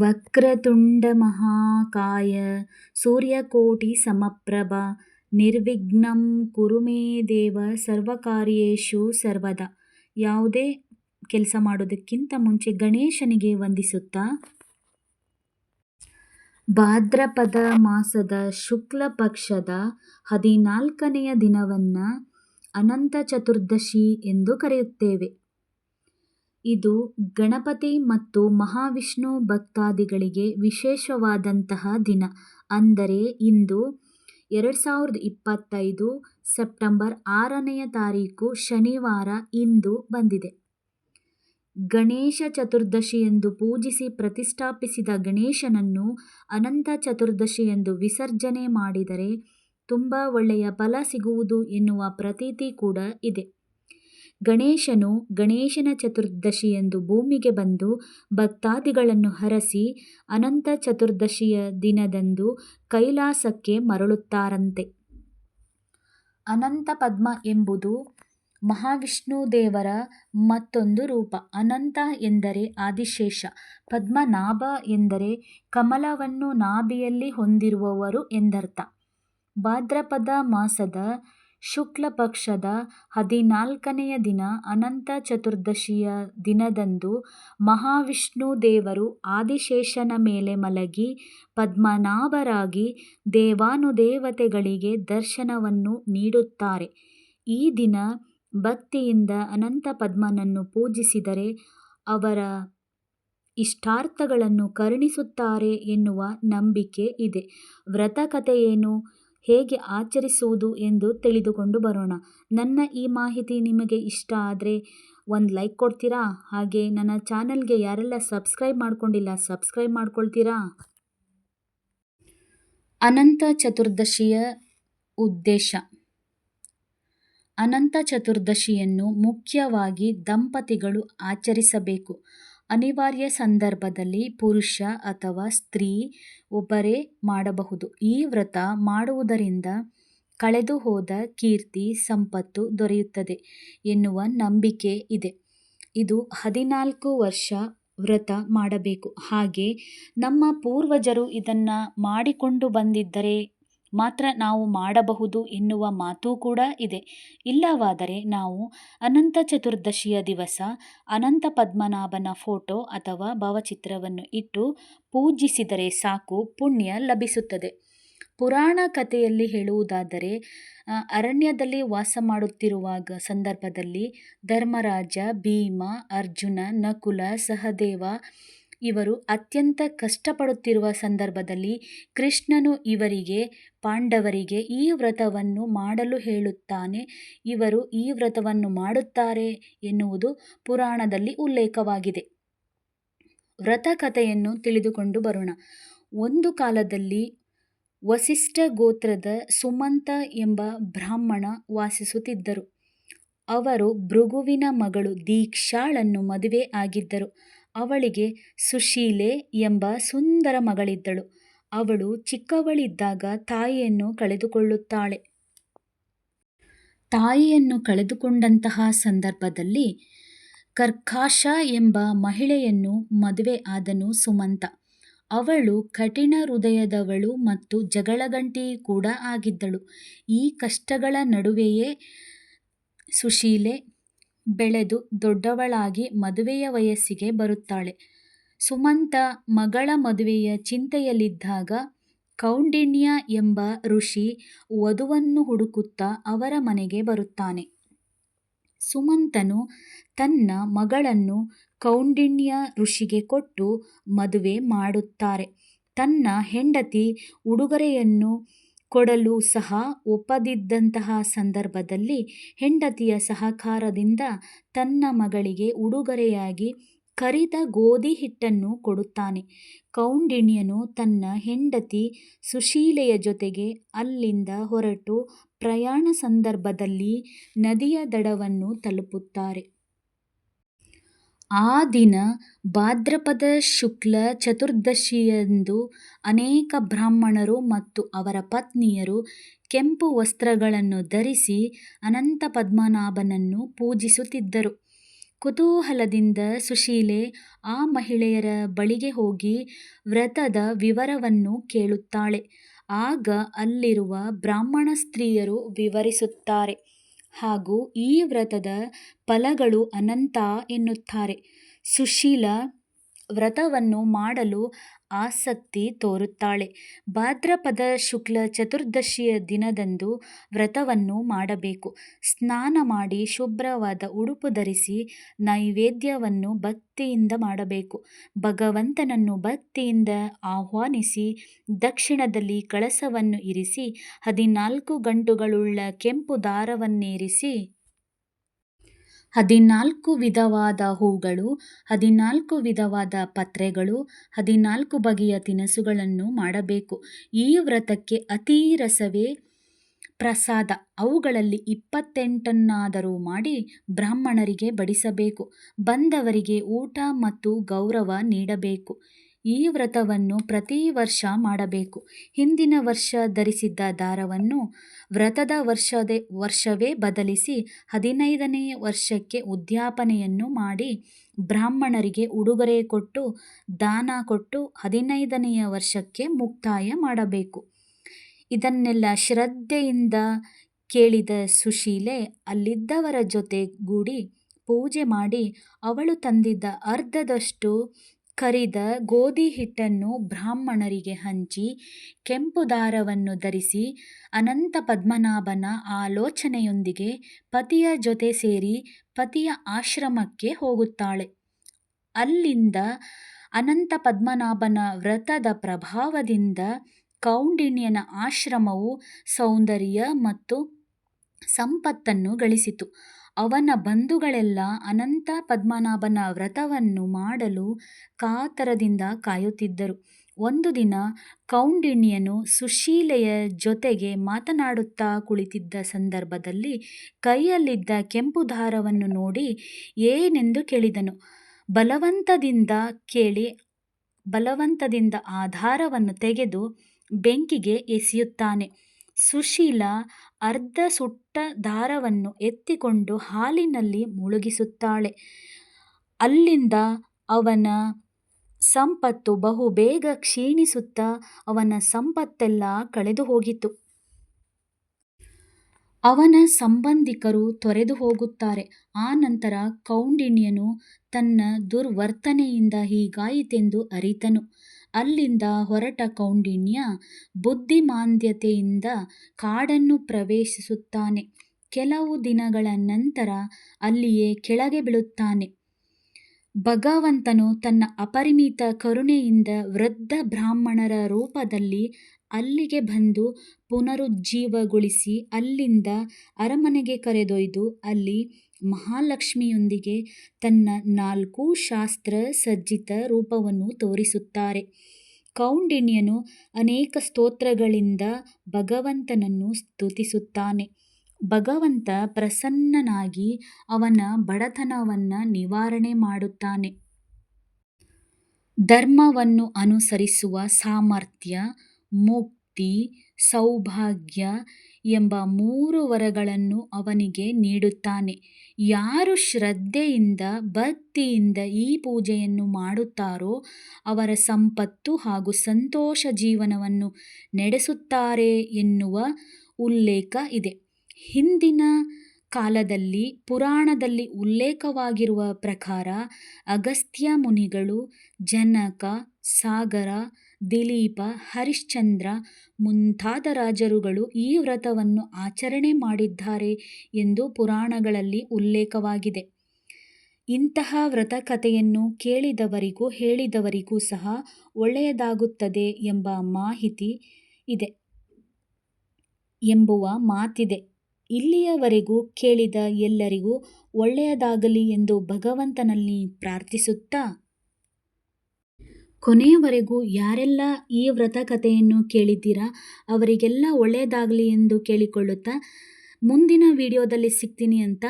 ವಕ್ರತುಂಡ ಮಹಾಕಾಯ ಸೂರ್ಯಕೋಟಿ ಸಮಪ್ರಭ ನಿರ್ವಿಘ್ನಂ ಕುರು ಮೇ ದೇವ ಸರ್ವಕಾರ್ಯೇಷು ಸರ್ವದಾ. ಯಾವುದೇ ಕೆಲಸ ಮಾಡೋದಕ್ಕಿಂತ ಮುಂಚೆ ಗಣೇಶನಿಗೆ ವಂದಿಸುತ್ತಾ? ಭಾದ್ರಪದ ಮಾಸದ ಶುಕ್ಲ ಪಕ್ಷದ ಹದಿನಾಲ್ಕನೆಯ ದಿನವನ್ನು ಅನಂತ ಚತುರ್ದಶಿ ಎಂದು ಕರೆಯುತ್ತೇವೆ. ಇದು ಗಣಪತಿ ಮತ್ತು ಮಹಾವಿಷ್ಣು ಭಕ್ತಾದಿಗಳಿಗೆ ವಿಶೇಷವಾದಂತಹ ದಿನ. ಅಂದರೆ ಇಂದು ಎರಡು ಸಾವಿರದ ಇಪ್ಪತ್ತೈದು ಸೆಪ್ಟೆಂಬರ್ ಆರನೆಯ ತಾರೀಕು ಶನಿವಾರ ಇಂದು ಬಂದಿದೆ. ಗಣೇಶ ಚತುರ್ದಶಿ ಎಂದು ಪೂಜಿಸಿ ಪ್ರತಿಷ್ಠಾಪಿಸಿದ ಗಣೇಶನನ್ನು ಅನಂತ ಚತುರ್ದಶಿ ಎಂದು ವಿಸರ್ಜನೆ ಮಾಡಿದರೆ ತುಂಬ ಒಳ್ಳೆಯ ಫಲ ಸಿಗುವುದು ಎನ್ನುವ ಪ್ರತೀತಿ ಕೂಡ ಇದೆ. ಗಣೇಶನು ಗಣೇಶನ ಚತುರ್ದಶಿಯಂದು ಭೂಮಿಗೆ ಬಂದು ಭಕ್ತಾದಿಗಳನ್ನು ಹರಸಿ ಅನಂತ ಚತುರ್ದಶಿಯ ದಿನದಂದು ಕೈಲಾಸಕ್ಕೆ ಮರಳುತ್ತಾರಂತೆ. ಅನಂತ ಪದ್ಮ ಎಂಬುದು ಮಹಾವಿಷ್ಣು ದೇವರ ಮತ್ತೊಂದು ರೂಪ. ಅನಂತ ಎಂದರೆ ಆದಿಶೇಷ ಪದ್ಮನಾಭ ಎಂದರೆ ಕಮಲವನ್ನು ನಾಭಿಯಲ್ಲಿ ಹೊಂದಿರುವವರು ಎಂದರ್ಥ. ಭಾದ್ರಪದ ಮಾಸದ ಶುಕ್ಲ ಪಕ್ಷದ ಹದಿನಾಲ್ಕನೆಯ ದಿನ ಅನಂತ ಚತುರ್ದಶಿಯ ದಿನದಂದು ಮಹಾವಿಷ್ಣು ದೇವರು ಆದಿಶೇಷನ ಮೇಲೆ ಮಲಗಿ ಪದ್ಮನಾಭರಾಗಿ ದೇವಾನುದೇವತೆಗಳಿಗೆ ದರ್ಶನವನ್ನು ನೀಡುತ್ತಾರೆ. ಈ ದಿನ ಭಕ್ತಿಯಿಂದ ಅನಂತ ಪದ್ಮನನ್ನು ಪೂಜಿಸಿದರೆ ಅವರ ಇಷ್ಟಾರ್ಥಗಳನ್ನು ಕರುಣಿಸುತ್ತಾರೆ ಎನ್ನುವ ನಂಬಿಕೆ ಇದೆ. ವ್ರತ ಕಥೆಯೇನು? ಹೇಗೆ ಆಚರಿಸುವುದು ಎಂದು ತಿಳಿದುಕೊಂಡು ಬರೋಣ. ನನ್ನ ಈ ಮಾಹಿತಿ ನಿಮಗೆ ಇಷ್ಟ ಆದರೆ ಒಂದು ಲೈಕ್ ಕೊಡ್ತೀರಾ? ಹಾಗೆ ನನ್ನ ಚಾನಲ್ಗೆ ಯಾರೆಲ್ಲ ಸಬ್ಸ್ಕ್ರೈಬ್ ಮಾಡ್ಕೊಂಡಿಲ್ಲ, ಸಬ್ಸ್ಕ್ರೈಬ್ ಮಾಡ್ಕೊಳ್ತೀರಾ? ಅನಂತ ಚತುರ್ದಶಿಯ ಉದ್ದೇಶ. ಅನಂತ ಚತುರ್ದಶಿಯನ್ನು ಮುಖ್ಯವಾಗಿ ದಂಪತಿಗಳು ಆಚರಿಸಬೇಕು. ಅನಿವಾರ್ಯ ಸಂದರ್ಭದಲ್ಲಿ ಪುರುಷ ಅಥವಾ ಸ್ತ್ರೀ ಒಬ್ಬರೇ ಮಾಡಬಹುದು. ಈ ವ್ರತ ಮಾಡುವುದರಿಂದ ಕಳೆದು ಹೋದ ಕೀರ್ತಿ, ಸಂಪತ್ತು ದೊರೆಯುತ್ತದೆ ಎನ್ನುವ ನಂಬಿಕೆ ಇದೆ. ಇದು ಹದಿನಾಲ್ಕು ವರ್ಷ ವ್ರತ ಮಾಡಬೇಕು. ಹಾಗೆ ನಮ್ಮ ಪೂರ್ವಜರು ಇದನ್ನು ಮಾಡಿಕೊಂಡು ಬಂದಿದ್ದರೆ ಮಾತ್ರ ನಾವು ಮಾಡಬಹುದು ಎನ್ನುವ ಮಾತು ಕೂಡ ಇದೆ. ಇಲ್ಲವಾದರೆ ನಾವು ಅನಂತ ಚತುರ್ದಶಿಯ ದಿವಸ ಅನಂತ ಪದ್ಮನಾಭನ ಫೋಟೋ ಅಥವಾ ಭಾವಚಿತ್ರವನ್ನು ಇಟ್ಟು ಪೂಜಿಸಿದರೆ ಸಾಕು ಪುಣ್ಯ ಲಭಿಸುತ್ತದೆ. ಪುರಾಣ ಕಥೆಯಲ್ಲಿ ಹೇಳುವುದಾದರೆ ಅರಣ್ಯದಲ್ಲಿ ವಾಸ ಮಾಡುತ್ತಿರುವಾಗ ಸಂದರ್ಭದಲ್ಲಿ ಧರ್ಮರಾಜ, ಭೀಮ, ಅರ್ಜುನ, ನಕುಲ, ಸಹದೇವ ಇವರು ಅತ್ಯಂತ ಕಷ್ಟಪಡುತ್ತಿರುವ ಸಂದರ್ಭದಲ್ಲಿ ಕೃಷ್ಣನು ಇವರಿಗೆ, ಪಾಂಡವರಿಗೆ ಈ ವ್ರತವನ್ನು ಮಾಡಲು ಹೇಳುತ್ತಾನೆ. ಇವರು ಈ ವ್ರತವನ್ನು ಮಾಡುತ್ತಾರೆ ಎನ್ನುವುದು ಪುರಾಣದಲ್ಲಿ ಉಲ್ಲೇಖವಾಗಿದೆ. ವ್ರತ ಕಥೆಯನ್ನು ತಿಳಿದುಕೊಂಡು ಬರೋಣ. ಒಂದು ಕಾಲದಲ್ಲಿ ವಸಿಷ್ಠ ಗೋತ್ರದ ಸುಮಂತ ಎಂಬ ಬ್ರಾಹ್ಮಣ ವಾಸಿಸುತ್ತಿದ್ದರು. ಅವರು ಭೃಗುವಿನ ಮಗಳು ದೀಕ್ಷಾಳನ್ನು ಮದುವೆ ಆಗಿದ್ದರು. ಅವಳಿಗೆ ಸುಶೀಲೆ ಎಂಬ ಸುಂದರ ಮಗಳಿದ್ದಳು. ಅವಳು ಚಿಕ್ಕವಳಿದ್ದಾಗ ತಾಯಿಯನ್ನು ಕಳೆದುಕೊಳ್ಳುತ್ತಾಳೆ. ತಾಯಿಯನ್ನು ಕಳೆದುಕೊಂಡಂತಹ ಸಂದರ್ಭದಲ್ಲಿ ಕರ್ಕಾಶ ಎಂಬ ಮಹಿಳೆಯನ್ನು ಮದುವೆ ಆದನು ಸುಮಂತ. ಅವಳು ಕಠಿಣ ಹೃದಯದವಳು ಮತ್ತು ಜಗಳಗಂಟಿ ಕೂಡ ಆಗಿದ್ದಳು. ಈ ಕಷ್ಟಗಳ ನಡುವೆಯೇ ಸುಶೀಲೆ ಬೆಳೆದು ದೊಡ್ಡವಳಾಗಿ ಮದುವೆಯ ವಯಸ್ಸಿಗೆ ಬರುತ್ತಾಳೆ. ಸುಮಂತ ಮಗಳ ಮದುವೆಯ ಚಿಂತೆಯಲ್ಲಿದ್ದಾಗ ಕೌಂಡಿನ್ಯ ಎಂಬ ಋಷಿ ವಧುವನ್ನು ಹುಡುಕುತ್ತಾ ಅವರ ಮನೆಗೆ ಬರುತ್ತಾನೆ. ಸುಮಂತನು ತನ್ನ ಮಗಳನ್ನು ಕೌಂಡಿನ್ಯ ಋಷಿಗೆ ಕೊಟ್ಟು ಮದುವೆ ಮಾಡುತ್ತಾರೆ. ತನ್ನ ಹೆಂಡತಿ ಉಡುಗೊರೆಯನ್ನು ಕೊಡಲು ಸಹ ಒಪ್ಪದಿದ್ದಂತಹ ಸಂದರ್ಭದಲ್ಲಿ ಹೆಂಡತಿಯ ಸಹಕಾರದಿಂದ ತನ್ನ ಮಗಳಿಗೆ ಉಡುಗೊರೆಯಾಗಿ ಕರಿದ ಗೋಧಿ ಹಿಟ್ಟನ್ನು ಕೊಡುತ್ತಾನೆ. ಕೌಂಡಿಣ್ಯನು ತನ್ನ ಹೆಂಡತಿ ಸುಶೀಲೆಯ ಜೊತೆಗೆ ಅಲ್ಲಿಂದ ಹೊರಟು ಪ್ರಯಾಣ ಸಂದರ್ಭದಲ್ಲಿ ನದಿಯ ದಡವನ್ನು ತಲುಪುತ್ತಾರೆ. ಆ ದಿನ ಭಾದ್ರಪದ ಶುಕ್ಲ ಚತುರ್ದಶಿಯಂದು ಅನೇಕ ಬ್ರಾಹ್ಮಣರು ಮತ್ತು ಅವರ ಪತ್ನಿಯರು ಕೆಂಪು ವಸ್ತ್ರಗಳನ್ನು ಧರಿಸಿ ಅನಂತ ಪದ್ಮನಾಭನನ್ನು ಪೂಜಿಸುತ್ತಿದ್ದರು ಕುತೂಹಲದಿಂದ ಸುಶೀಲೆ ಆ ಮಹಿಳೆಯರ ಬಳಿಗೆ ಹೋಗಿ ವ್ರತದ ವಿವರವನ್ನು ಕೇಳುತ್ತಾಳೆ. ಆಗ ಅಲ್ಲಿರುವ ಬ್ರಾಹ್ಮಣ ಸ್ತ್ರೀಯರು ವಿವರಿಸುತ್ತಾರೆ ಹಾಗೂ ಈ ವ್ರತದ ಫಲಗಳು ಅನಂತ ಎನ್ನುತ್ತಾರೆ. ಸುಶೀಲಾ ವ್ರತವನ್ನು ಮಾಡಲು ಆಸಕ್ತಿ ತೋರುತ್ತಾಳೆ. ಭಾದ್ರಪದ ಶುಕ್ಲ ಚತುರ್ದಶಿಯ ದಿನದಂದು ವ್ರತವನ್ನು ಮಾಡಬೇಕು. ಸ್ನಾನ ಮಾಡಿ ಶುಭ್ರವಾದ ಉಡುಪು ಧರಿಸಿ ನೈವೇದ್ಯವನ್ನು ಭಕ್ತಿಯಿಂದ ಮಾಡಬೇಕು. ಭಗವಂತನನ್ನು ಭಕ್ತಿಯಿಂದ ಆಹ್ವಾನಿಸಿ ದಕ್ಷಿಣದಲ್ಲಿ ಕಳಸವನ್ನು ಇರಿಸಿ ಹದಿನಾಲ್ಕು ಗಂಟುಗಳುಳ್ಳ ಕೆಂಪು ದಾರವನ್ನೇರಿಸಿ ಹದಿನಾಲ್ಕು ವಿಧವಾದ ಹೂಗಳು, ಹದಿನಾಲ್ಕು ವಿಧವಾದ ಪತ್ರೆಗಳು, ಹದಿನಾಲ್ಕು ಬಗೆಯ ತಿನಿಸುಗಳನ್ನು ಮಾಡಬೇಕು. ಈ ವ್ರತಕ್ಕೆ ಅತಿರಸವೇ ಪ್ರಸಾದ. ಅವುಗಳಲ್ಲಿ ಇಪ್ಪತ್ತೆಂಟನ್ನಾದರೂ ಮಾಡಿ ಬ್ರಾಹ್ಮಣರಿಗೆ ಬಡಿಸಬೇಕು. ಬಂದವರಿಗೆ ಊಟ ಮತ್ತು ಗೌರವ ನೀಡಬೇಕು. ಈ ವ್ರತವನ್ನು ಪ್ರತಿ ವರ್ಷ ಮಾಡಬೇಕು. ಹಿಂದಿನ ವರ್ಷ ಧರಿಸಿದ್ದ ದಾರವನ್ನು ವ್ರತದ ವರ್ಷವೇ ಬದಲಿಸಿ ಹದಿನೈದನೆಯ ವರ್ಷಕ್ಕೆ ಉದ್ಯಾಪನೆಯನ್ನು ಮಾಡಿ ಬ್ರಾಹ್ಮಣರಿಗೆ ಉಡುಗೊರೆ ಕೊಟ್ಟು, ದಾನ ಕೊಟ್ಟು ಹದಿನೈದನೆಯ ವರ್ಷಕ್ಕೆ ಮುಕ್ತಾಯ ಮಾಡಬೇಕು. ಇದನ್ನೆಲ್ಲ ಶ್ರದ್ಧೆಯಿಂದ ಕೇಳಿದ ಸುಶೀಲೆ ಅಲ್ಲಿದ್ದವರ ಜೊತೆಗೂಡಿ ಪೂಜೆ ಮಾಡಿ ಅವಳು ತಂದಿದ್ದ ಅರ್ಧದಷ್ಟು ಕರಿದ ಗೋಧಿ ಹಿಟ್ಟನ್ನು ಬ್ರಾಹ್ಮಣರಿಗೆ ಹಂಚಿ ಕೆಂಪು ದಾರವನ್ನು ಧರಿಸಿ ಅನಂತಪದ್ಮನಾಭನ ಆಲೋಚನೆಯೊಂದಿಗೆ ಪತಿಯ ಜೊತೆ ಸೇರಿ ಪತಿಯ ಆಶ್ರಮಕ್ಕೆ ಹೋಗುತ್ತಾಳೆ. ಅಲ್ಲಿಂದ ಅನಂತ ಪದ್ಮನಾಭನ ವ್ರತದ ಪ್ರಭಾವದಿಂದ ಕೌಂಡಿನ್ಯನ ಆಶ್ರಮವು ಸೌಂದರ್ಯ ಮತ್ತು ಸಂಪತ್ತನ್ನು ಗಳಿಸಿತು. ಅವನ ಬಂಧುಗಳೆಲ್ಲ ಅನಂತ ಪದ್ಮನಾಭನ ವ್ರತವನ್ನು ಮಾಡಲು ಕಾತರದಿಂದ ಕಾಯುತ್ತಿದ್ದರು. ಒಂದು ದಿನ ಕೌಂಡಿನ್ಯನು ಸುಶೀಲೆಯ ಜೊತೆಗೆ ಮಾತನಾಡುತ್ತಾ ಕುಳಿತಿದ್ದ ಸಂದರ್ಭದಲ್ಲಿ ಕೈಯಲ್ಲಿದ್ದ ಕೆಂಪು ದಾರವನ್ನು ನೋಡಿ ಏನೆಂದು ಕೇಳಿದನು. ಬಲವಂತದಿಂದ ಕೇಳಿ, ಬಲವಂತದಿಂದ ಆ ದಾರವನ್ನು ತೆಗೆದು ಬೆಂಕಿಗೆ ಎಸೆಯುತ್ತಾನೆ. ಸುಶೀಲಾ ಅರ್ಧ ಸುಟ್ಟ ದಾರವನ್ನು ಎತ್ತಿಕೊಂಡು ಹಾಲಿನಲ್ಲಿ ಮುಳುಗಿಸುತ್ತಾಳೆ. ಅಲ್ಲಿಂದ ಅವನ ಸಂಪತ್ತು ಬಹುಬೇಗ ಕ್ಷೀಣಿಸುತ್ತಾ ಅವನ ಸಂಪತ್ತೆಲ್ಲ ಕಳೆದು ಕಳೆದುಹೋಗಿತು. ಅವನ ಸಂಬಂಧಿಕರು ತೊರೆದು ಹೋಗುತ್ತಾರೆ. ಆನಂತರ ಕೌಂಡಿನ್ಯನು ತನ್ನ ದುರ್ವರ್ತನೆಯಿಂದ ಹೀಗಾಯಿತೆಂದು ಅರಿತನು. ಅಲ್ಲಿಂದ ಹೊರಟ ಕೌಂಡಿನ್ಯ ಬುದ್ಧಿಮಾಂದ್ಯತೆಯಿಂದ ಕಾಡನ್ನು ಪ್ರವೇಶಿಸುತ್ತಾನೆ. ಕೆಲವು ದಿನಗಳ ನಂತರ ಅಲ್ಲಿಯೇ ಕೆಳಗೆ ಬೀಳುತ್ತಾನೆ. ಭಗವಂತನು ತನ್ನ ಅಪರಿಮಿತ ಕರುಣೆಯಿಂದ ವೃದ್ಧ ಬ್ರಾಹ್ಮಣರ ರೂಪದಲ್ಲಿ ಅಲ್ಲಿಗೆ ಬಂದು ಪುನರುಜ್ಜೀವಗೊಳಿಸಿ ಅಲ್ಲಿಂದ ಅರಮನೆಗೆ ಕರೆದೊಯ್ದು ಅಲ್ಲಿ ಮಹಾಲಕ್ಷ್ಮಿಯೊಂದಿಗೆ ತನ್ನ ನಾಲ್ಕು ಶಾಸ್ತ್ರ ಸಜ್ಜಿತ ರೂಪವನ್ನು ತೋರಿಸುತ್ತಾರೆ. ಕೌಂಡಿನ್ಯನು ಅನೇಕ ಸ್ತೋತ್ರಗಳಿಂದ ಭಗವಂತನನ್ನು ಸ್ತುತಿಸುತ್ತಾನೆ. ಭಗವಂತ ಪ್ರಸನ್ನನಾಗಿ ಅವನ ಬಡತನವನ್ನು ನಿವಾರಣೆ ಮಾಡುತ್ತಾನೆ. ಧರ್ಮವನ್ನು ಅನುಸರಿಸುವ ಸಾಮರ್ಥ್ಯ, ಮುಕ್ತಿ, ಸೌಭಾಗ್ಯ ಎಂಬ ಮೂರು ವರಗಳನ್ನು ಅವನಿಗೆ ನೀಡುತ್ತಾನೆ. ಯಾರು ಶ್ರದ್ಧೆಯಿಂದ ಭಕ್ತಿಯಿಂದ ಈ ಪೂಜೆಯನ್ನು ಮಾಡುತ್ತಾರೋ ಅವರ ಸಂಪತ್ತು ಹಾಗೂ ಸಂತೋಷ ಜೀವನವನ್ನು ನಡೆಸುತ್ತಾರೆ ಎನ್ನುವ ಉಲ್ಲೇಖ ಇದೆ. ಹಿಂದಿನ ಕಾಲದಲ್ಲಿ ಪುರಾಣದಲ್ಲಿ ಉಲ್ಲೇಖವಾಗಿರುವ ಪ್ರಕಾರ ಅಗಸ್ತ್ಯ ಮುನಿಗಳು, ಜನಕ, ಸಾಗರ, ದಿಲೀಪ, ಹರಿಶ್ಚಂದ್ರ ಮುಂತಾದ ರಾಜರುಗಳು ಈ ವ್ರತವನ್ನು ಆಚರಣೆ ಮಾಡಿದ್ದಾರೆ ಎಂದು ಪುರಾಣಗಳಲ್ಲಿ ಉಲ್ಲೇಖವಾಗಿದೆ. ಇಂತಹ ವ್ರತ ಕಥೆಯನ್ನು ಕೇಳಿದವರಿಗೂ ಹೇಳಿದವರಿಗೂ ಸಹ ಒಳ್ಳೆಯದಾಗುತ್ತದೆ ಎಂಬ ಮಾಹಿತಿ ಇದೆ ಎಂಬುವ ಮಾತಿದೆ. ಇಲ್ಲಿಯವರೆಗೂ ಕೇಳಿದ ಎಲ್ಲರಿಗೂ ಒಳ್ಳೆಯದಾಗಲಿ ಎಂದು ಭಗವಂತನಲ್ಲಿ ಪ್ರಾರ್ಥಿಸುತ್ತಾ? ಕೊನೆಯವರೆಗೂ ಯಾರೆಲ್ಲ ಈ ವ್ರತ ಕಥೆಯನ್ನು ಕೇಳಿದ್ದೀರಾ, ಅವರಿಗೆಲ್ಲ ಒಳ್ಳೆಯದಾಗಲಿ ಎಂದು ಕೇಳಿಕೊಳ್ಳುತ್ತಾ ಮುಂದಿನ ವಿಡಿಯೋದಲ್ಲಿ ಸಿಗ್ತೀನಿ ಅಂತ